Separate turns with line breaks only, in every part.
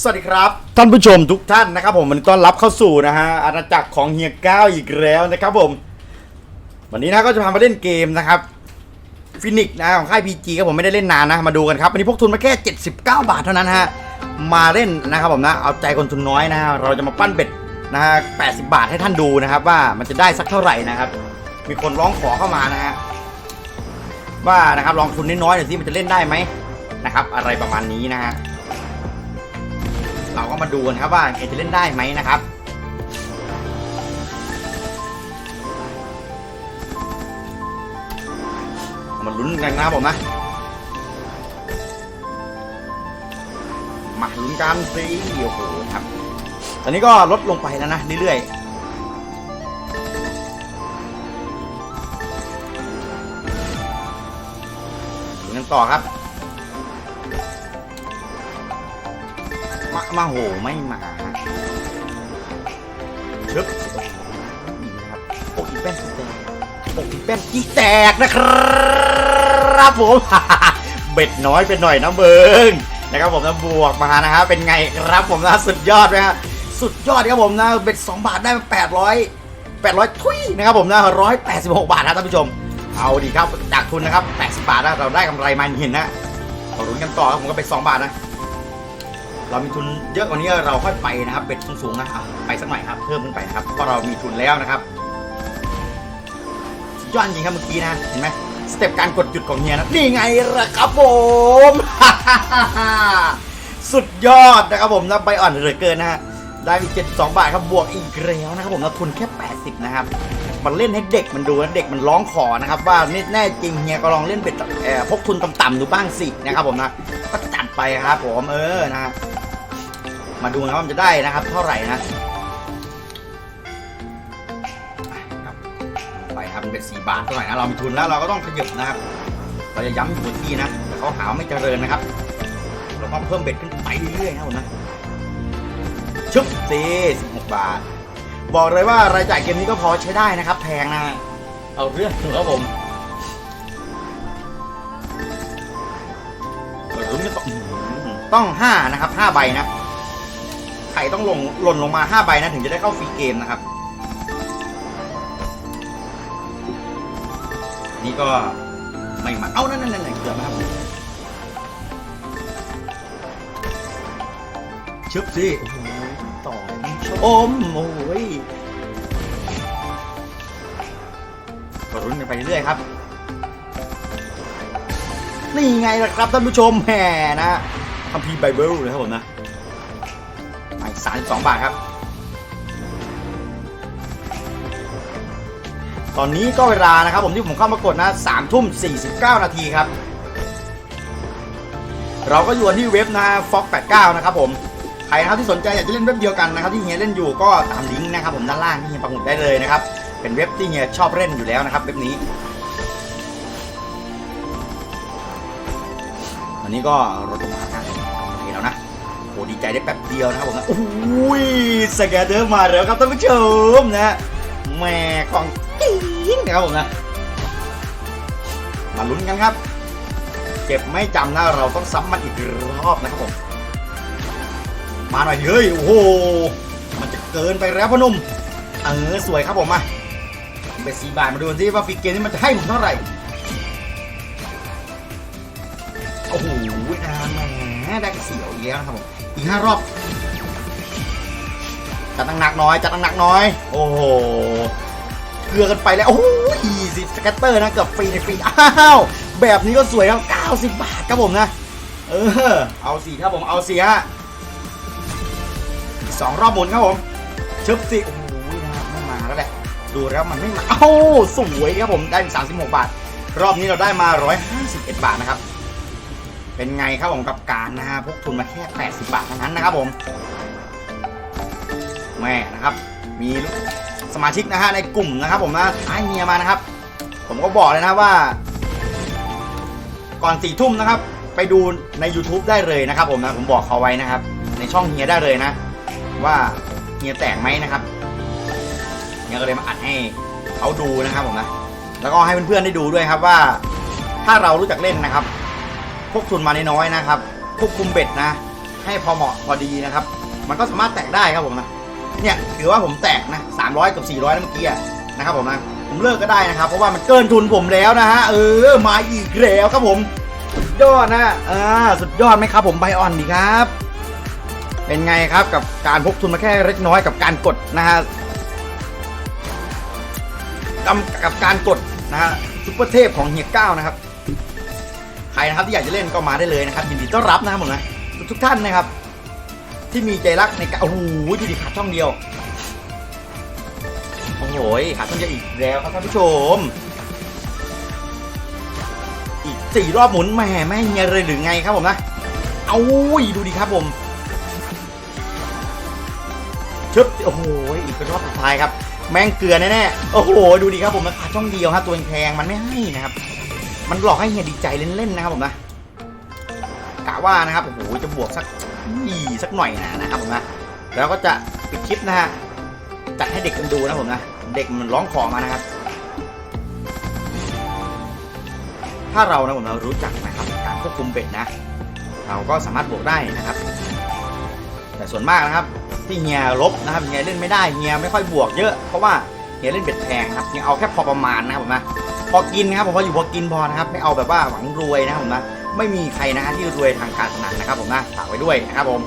สวัสดีครับ ท่านผู้ชมทุกท่านนะครับผมวันนี้ต้อนรับเข้าสู่นะฮะอาณาจักรของเฮียก้าวอีกแล้วนะครับผม วันนี้นะก็จะพามาเล่นเกมนะครับฟินิกนะของค่ายพีจีครับผมไม่ได้เล่นนานนะมาดูกันครับวันนี้พกทุนมาแค่ 79 บาทเท่านั้นฮะมาเล่นนะครับผมนะเอาใจคนทุนน้อยนะฮะเราจะมาปั้นเบ็ดนะฮะ80 บาทให้ท่านดูนะครับว่ามันจะได้สักเท่าไหร่นะครับ มีคนร้องขอเข้ามานะฮะว่านะครับลองทุนน้อยๆหน่อยสิมันจะเล่นได้ไหมนะครับ อะไรประมาณนี้นะฮะ เราก็มาดูกันครับว่าเกมจะเล่นได้ไหมนะครับมาลุ้นกันนะบผมนะ มาลุ้นกันสิโอ้โหครับ ตอนนี้ก็ลดลงไปแล้วนะเรื่อยๆกันต่อครับ มามาโหไม่มาฮะชึบนี่นะครับโอ้ยแป้นแตกโอ้ยแป้นขี้แตกนะครับผมเบ็ดน้อยไปหน่อยนะเบิงนะครับผมนะบวกมานะฮะเป็นไงครับผมนะสุดยอดไหมฮะสุดยอดครับผมนะเบ็ด2บาทได้มา800 800 ทุยนะครับผมนะ186 บาทนะท่านผู้ชม เอาดีครับจากทุนนะครับ 80 บาทนะเราได้กำไรมาเห็นนะเราลุ้นกันต่อครับผมก็ไป2บาทนะ เรามีทุนเยอะกว่านี้เราค่อยไปนะครับเบ็ดสูงๆนะไปสักหน่อยครับ เพิ่มขึ้นไปนะครับเพราะเรามีทุนแล้วนะครับยอดจริงครับเมื่อกี้นะเห็นไหมสเต็ปการกดหยุดของเฮียนะนี่ไงล่ะครับผมสุดยอดนะครับผมนะใบอ่อนเหลือเกินนะฮะได้มี72 บาทครับบวกอีกแล้วนะครับผมนะทุนแค่ 80 นะครับมันเล่นให้เด็กมันดูนะเด็กมันร้องขอนะครับ ว่าแน่จริงเฮียก็ลองเล่นเบ็ดพกทุนต่ำๆดูบ้างสินะครับผมนะก็จัดไปครับผมเออนะฮะ มาดูนะว่ามันจะได้นะครับ เท่าไหร่นะไปครับเป็นสี่บาทเท่าไหร่นะเรามีทุนแล้วเราก็ต้องขยับนะครับ เราจะย้ำอยู่ที่นะแต่เขาหาไม่เจริญนะครับ เราต้องเพิ่มเบ็ดขึ้นไปเรื่อยๆนะผมนะชึบซีสิบหกบาท บอกเลยว่ารายจ่ายเกมนี้ก็พอใช้ได้นะครับ แพงนะ เอาเรื่องครับผมเปิดลุ้นกันต่ออื้อหือต้องห้านะครับห้าใบนะ ข่ต้องลงหล่นลงมา5ใบนะถึงจะได้เข้าฟรีเกมนะครับ นี่ก็ไม่มา เอ้า นั่นนั่นนั่นเกือบนะครับชึบสิโอ้โหต่อชมโอ้ยก็รุ้นกันไปเรื่อยๆครับ นี่ไงล่ะครับท่านผู้ชมแห่นะคัมภีร์ไบเบิลนะครับผมนะไป 32 บาทครับ ตอนนี้ก็เวลานะครับ ผมที่ผมเข้ามากดนะ3ทุ่ม 49 นาทีครับ เราก็อยู่ที่เว็บนะฟ็อก89 นะครับผม ใครนะครับที่สนใจอยากจะเล่นเว็บเดียวกันนะครับ ที่เฮียเล่นอยู่ก็ตามลิงก์นะครับผมด้านล่างที่เฮียปักหมุดได้เลยนะครับ เป็นเว็บที่เฮียชอบเล่นอยู่แล้วนะครับเว็บนี้วันนี้ก็ลดลงมา ดีใจได้แป๊บเดียวนะครับผมนะอุ้ยสแกเดอร์มาแล้วครับท่านผู้ชมนะแหม่ของจริงนะครับผมนะ มาลุ้นกันครับเจ็บไม่จำนะเราต้องซ้ำมันอีกรอบนะครับผม มาหน่อยเฮ้ยโอ้โหมันจะเกินไปแล้วพอหนุ่มเออสวยครับผมมาไปสีบาทมาดูสิว่าฟรีเกมนี้มันจะให้ผมเท่าไหร่โอ้โหนะแหมได้เสียวอีกแล้วนะครับผม อีกห้ารอบ จัดหนักๆน้อย จัดหนักๆน้อย โอ้โห เกลือกันไปแล้ว โอ้โหสิสแกตเตอร์นะ เกือบฟรีในฟรี อ้าว แบบนี้ก็สวยครับ 90 บาทครับผมนะ เออ เอาสีครับผม เอาสี่ฮะสองรอบหมุนครับผมชึบสิโอ้โหนะไม่มาแล้วแหละ ดูแล้วมันไม่มา เอ้า สวยครับผม ได้ 36 บาท รอบนี้เราได้มา 151 บาทนะครับ เป็นไงครับผมกับการนะฮะพกทุนมาแค่ 80 บาทเท่านั้นนะครับผมแม่นะครับ มีสมาชิกนะฮะในกลุ่มนะครับ ผมนะท้ายเมียมานะครับ ผมก็บอกเลยนะว่า ก่อนสี่ทุ่มนะครับ ไปดูใน YouTube ได้เลยนะครับ ผมนะผมบอกเขาไว้นะครับ ในช่องเฮียได้เลยนะ ว่าเฮียแตกไหมนะครับเฮียก็เลยมาอัดให้เขาดูนะครับผมนะแล้วก็ให้เพื่อนๆได้ดูด้วยครับว่า ถ้าเรารู้จักเล่นนะครับ พวกทุนมาน้อยๆนะครับควบคุมเบ็ดนะ ให้พอเหมาะพอดีนะครับ มันก็สามารถแตกได้ครับผมนะเนี่ยถือว่าผมแตกนะ300กับ400นะเมื่อกี้นะครับผมนะผมเลิกก็ได้นะครับ เพราะว่ามันเกินทุนผมแล้วนะฮะเออมาอีกแล้วครับผมสุดยอดนะอ่าสุดยอดไหมครับ ผมไบออนดีครับ เป็นไงครับกับการพกทุนมาแค่เล็กน้อยกับการกดนะฮะกับกับการกดนะฮะซุปเปอร์เทพของเฮียเก้านะครับ ใครนะครับที่อยากจะเล่นก็มาได้เลยนะครับยินดีต้อนรับนะครับผมนะทุกท่านนะครับ ที่มีใจรักในการโอ้โหดูดิขาดช่องเดียวโอ้โหขาดช่องเดียวอีกแล้วครับท่านผู้ชม อีกสี่รอบหมุนแหม่ไม่เฮียเลยหรือไงครับผมนะเอาดูดิครับผมชึบโอ้โหอีกรอบสุดท้ายครับ แม่งเกลือแน่ๆโอ้โหดูดิครับผมมันขาดช่องเดียวฮะตัวแพงมันไม่ให้นะครับ มันหลอกให้เฮียดีใจเล่นๆนะครับผมนะกะว่านะครับโอ้โหจะบวกสักอีสักหน่อยนะนะครับผมนะแล้วก็จะปิดคลิปนะฮะจัดให้เด็กกันดูนะผมนะเด็กมันร้องขอมานะครับ ถ้าเรานะผมเรารู้จักนะครับ การควบคุมเบ็ดนะ เราก็สามารถบวกได้นะครับ แต่ส่วนมากนะครับ ที่เฮียลบนะครับเฮียเล่นไม่ได้เฮียไม่ค่อยบวกเยอะเพราะว่าเฮียเล่นเบ็ดแพงครับเฮียเอาแค่พอประมาณนะครับผมนะ พอกินนะครับผมพออยู่พอกินพอนะครับไม่เอาแบบว่าหวังรวยนะครับผมนะไม่มีใครนะฮะที่รวยทางการพนันนะครับผมนะฝากไว้ด้วยนะครับผม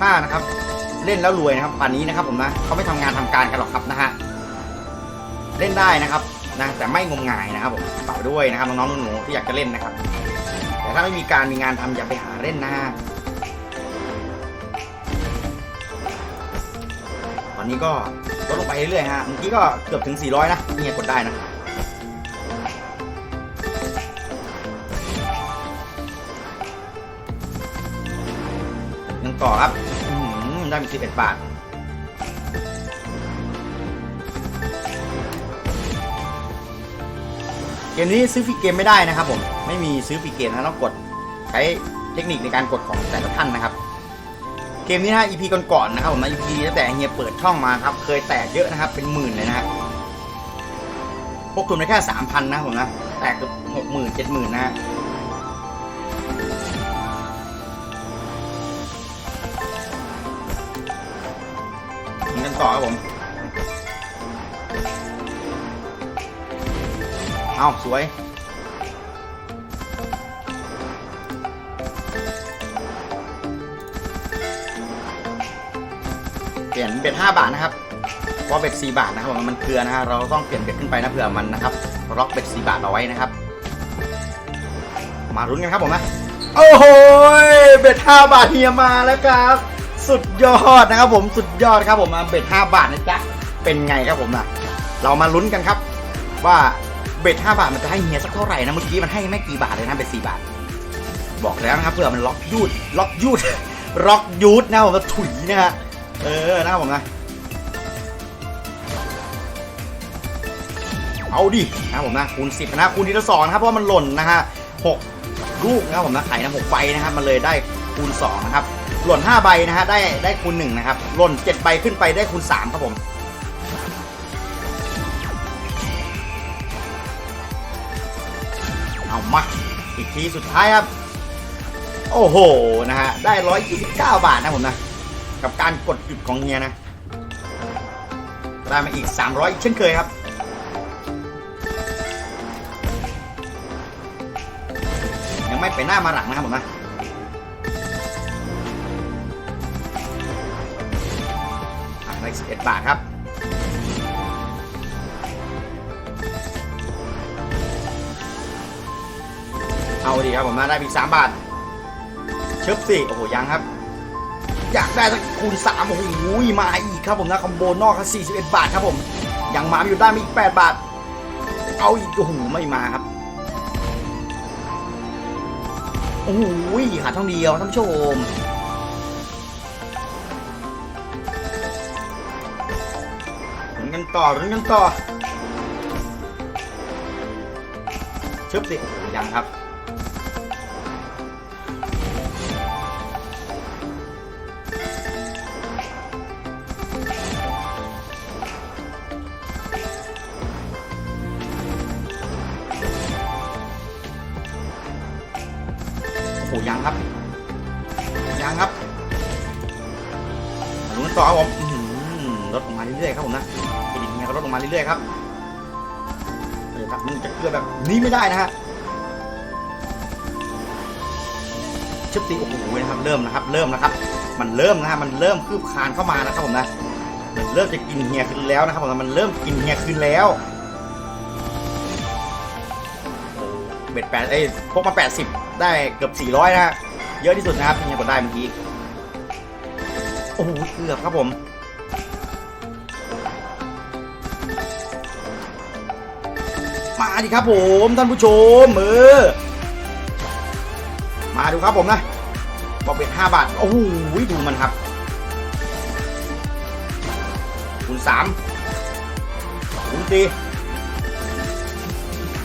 ถ้านะครับเล่นแล้วรวยนะครับป่านนี้นะครับผมนะเขาไม่ทำงานทำการกันหรอกครับนะฮะเล่นได้นะครับนะแต่ไม่งมงายนะครับผมฝากไว้ด้วยนะครับน้องๆหนูๆที่อยากจะเล่นนะครับ แต่ถ้าไม่มีการมีงานทำอย่าไปหาเล่นนะฮะตอนนี้ก็ ลดลงไปเรื่อยๆฮะ เมื่อกี้ก็เกือบถึง 400 นะเนี่ไงกดได้นะยังต่อครับได้มี11 บาทเกมนี้ซื้อฟรีเกมไม่ได้นะครับผม ไม่มีซื้อฟรีเกมนะต้องกดใช้เทคนิคในการกดของแต่ละท่านนะครับ เกมนี้นะ EP ก่อนๆนะครับผมนะ EP ตั้งแต่เฮียเปิดช่องมาครับ เคยแตกเยอะนะครับ เป็นหมื่นเลยนะฮะพวกทุนไปแค่สามพันนะผมนะ แตกเกือบหกหมื่นเจ็ดหมื่นนะฮะยิงกันต่อครับผม เอาสวย เปลี่ยนเบ็ด5บาทนะครับเพราะเบ็ด4บาทนะครับมมันเกลือนะฮะเราต้องเปลี่ยนเบ็ดขึ้นไปนะเผื่อมันนะครับล็อกเบ็ด4บาทเอาไว้นะครับ มารุ้นกันครับผมนะโอ้โหเบ็ด5บาทเฮียมาแล้วครับ สุดยอดนะครับผมสุดยอดครับผมมาเบ็ด5บาทนะจ๊ะเป็นไงครับผมนะเรามาลุ้นกันครับ ว่าเบ็ด5บาทมันจะให้เฮียสักเท่าไหร่นะเมื่อกี้มันให้ไม่กี่บาทเลยนะเบ็ด4บาท บอกแล้วนะครับเผื่อมันล็อกยูดล็อกยูดล็อกยูดนะผมจะถุยนะฮะ เออนะครับผมนะ เอาดินะผมนะคูณ10นะคูณทีละสองนะครับเพราะว่ามันหล่นนะฮะหกลูกนะครับผมนะไข่นะหกใบนะครับมันเลยได้คูณ2นะครับหล่น5ใบนะฮะได้ได้คูณ1นะครับหล่น7ใบขึ้นไปได้คูณ3ครับผมเอามาอีกทีสุดท้ายครับ โอ้โหนะฮะได้ 129 บาทนะผมนะ กับการกดหยุดของเฮียนะได้มาอีก 300อีกเช่นเคยครับ ยังไม่ไปหน้ามาหลังนะครับผมนะอะได้11 บาทครับเอาดีครับผมนะได้อีก3บาทเชิบสิโอ้โหยังครับ อยากได้สักคูณ3โอ้โหมาอีกครับผมนะคอมโบนอกครับ41 บาทครับผมยังมาอยู่ได้มีอีก 8 บาท เอาอีกโอ้โหไม่มาครับโอ้โหขาดช่องเดียวท่านผู้ชมรุนกันต่อรุนกันต่อเชิบสิยังครับ โอ้โหยังยังครับลุ้นต่อครับผมลดลงมาเรื่อยๆครับผมนะเครดิตเฮียก็ลดลงมาเรื่อยๆครับเดี๋ยวครับมันจะเกลือแบบนี้ไม่ได้นะฮะชิบตีโอ้โหนะครับเริ่มนะครับ เริ่มนะครับ มันเริ่มนะฮะมันเริ่มคืบคลานเข้ามานะครับผมนะมันเริ่มจะกินเฮียขึ้นแล้วนะครับผมมันเริ่มกินเฮียขึ้นแล้ว เบ็ดแปดเอ้ยพกมา 80 ได้เกือบ 400 นะฮะเยอะที่สุดนะครับที่ยังกดได้เมื่อกี้ โอ้โหเกือบครับผม มาดิครับผมท่านผู้ชมเออมาดูครับผมนะบอกเบ็ด5บาท โอ้โหดูมันครับคูณ3คูณ4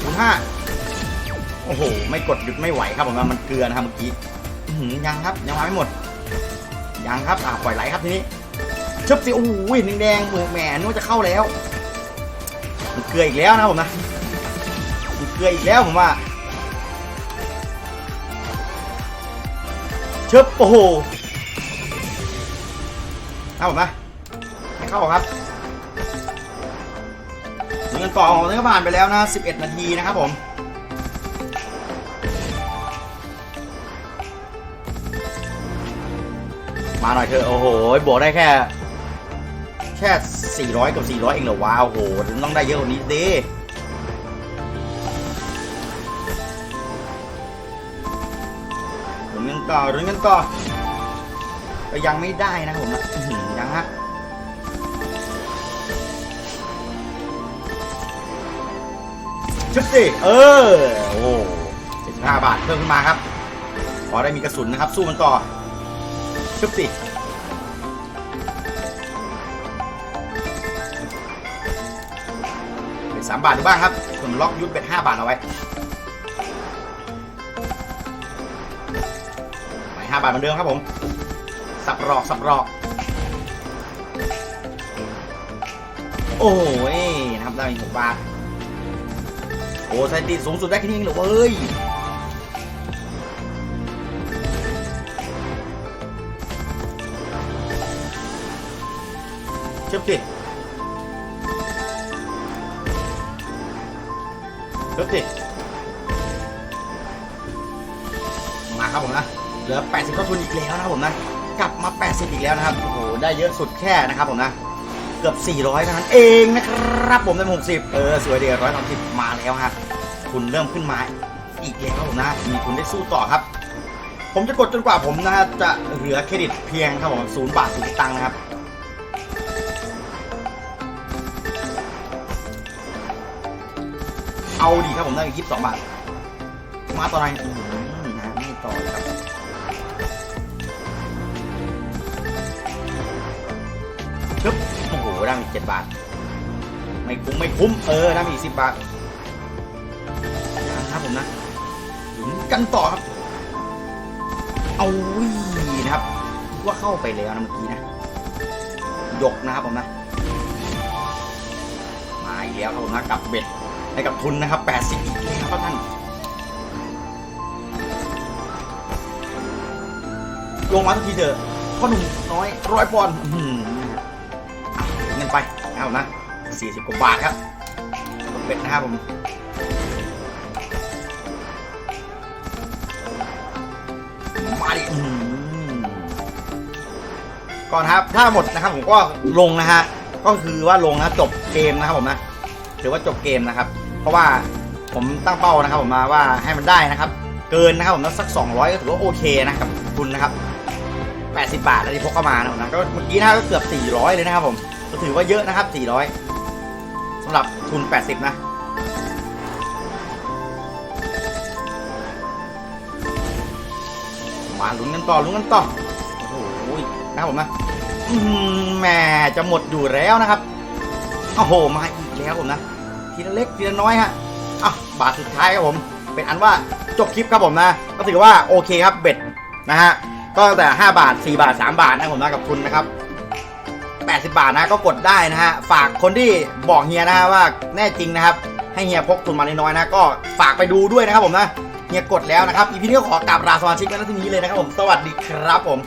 คูณ5 โอ้โห ไม่กดหยุดไม่ไหวครับผมว่ามันเกลือนะครับเมื่อกี้ยังครับยังมาไม่หมด ยังครับอ่าปล่อยไหลครับทีนี้ชึบสิโอ้โหแดงๆเหมือนแหมนึกว่าจะเข้าแล้ว มันเกลืออีกแล้วนะผมนะมันเกลืออีกแล้วผมว่าชึบโอ้โหเอาผมนะให้เข้าครับเงินต่อของเราก็ผ่านไปแล้วนะ 11 นาทีนะครับผม มาหน่อยเถอะโอ้โหบวกได้แค่ แค่ 400 กับ 400 เองเหรอว้าวโอ้โหต้องได้เยอะกว่านี้ดิรุนกันต่อรุนกันต่อก็ยังไม่ได้นะผมนะยังฮะชุดสิเออ โอ้75บาทเพิ่มขึ้นมาครับพอได้มีกระสุนนะครับ สู้มันต่อ ชึบสิเป็นสามบาทดูบ้างครับผมล็อกยุทธเป็นห้าบาทเอาไว้ไปห้าบาทเหมือนเดิมครับผม สับรอกสับรอก โอ้ยนะครับได้อีกหกบาท โอ้ไซตีสูงสุดได้แค่นี้เองเหรอเว้ย ชึบสิชึบสิมาครับผมนะ เหลือ 80เท่าทุนอีกแล้วนะครับผมนะ กลับมา 80 อีกแล้วนะครับ โอ้โห ได้เยอะสุดแค่นะครับผมนะ เกือบ 400เท่านั้นเองนะครับผมได้60 เออ สวยเดียวร้อยสามสิบมาแล้วฮะคุณเริ่มขึ้นมาอีกแล้วครับผมนะ มีคุณได้สู้ต่อครับ ผมจะกดจนกว่าผมนะฮะจะเหลือเครดิตเพียงครับผมศูนย์บาทศูนย์ตังค์นะครับ เอาดีครับผมได้ยี่สิบสองบาท มาต่อไหนอื้อหือนะไม่ต่อครับชึบโอ้โหได้มาอีกเจ็ดบาท ไม่คุ้มไม่คุ้มเออได้มาอีกสิบบาทนะครับผมนะหนุนกันต่อครับ เอาวินะครับ ว่าเข้าไปแล้วนะเมื่อกี้นะยกนะครับผมนะ มาอีกแล้วครับผมนะกับเบ็ด ให้กับทุนนะครับ 80 อีกแล้วครับท่าน ลงมาทันทีเถอะพ่อหนุ่มน้อยร้อยปอนด์อื้อหือนะฮะอะเงินไปเอานะ 40 กว่าบาทครับเบ็ดนะครับผมมาดิก่อนครับ ถ้าหมดนะครับผมก็ลงนะฮะ ก็คือว่าลงนะจบเกมนะครับผมนะ ถือว่าจบเกมนะครับ ราะว่าผมตั้งเป้านะครับผมมาว่าให้มันได้นะครับ เกินนะครับผมสัก 200 ก็ถือว่าโอเคนะครับคุณนะครับ 80 บาทแล้วที่พกเข้ามานะครับนะก็เมื่อกี้นะก็เกือบ 400 เลยนะครับผมก็ถือว่าเยอะนะครับ 400สำหรับทุน 80 นะมาลุ้นกันต่อลุ้นกันต่อโอ้โหนะครับผมนะแหมจะหมดอยู่แล้วนะครับโอ้โหมาอีกแล้วผมนะ ทีละเล็กทีละน้อยฮะอะบาทสุดท้ายครับผม เป็นอันว่าจบคลิปครับผมนะ ก็ถือว่าโอเคครับเบ็ดนะฮะ ก็ตั้งแต่ 5 บาท 4 บาท 3 บาทนะผมนะกับทุนนะครับ80 บาทนะก็กดได้นะฮะ ฝากคนที่บอกเฮียนะฮะว่าแน่จริงนะครับ ให้เฮียพกทุนมาน้อยๆนะ ก็ฝากไปดูด้วยนะครับผมนะเฮียกดแล้วนะครับอีพีนี้ก็ขอกราบลาสมาชิกกันที่นี้เลยนะครับผม สวัสดีครับผม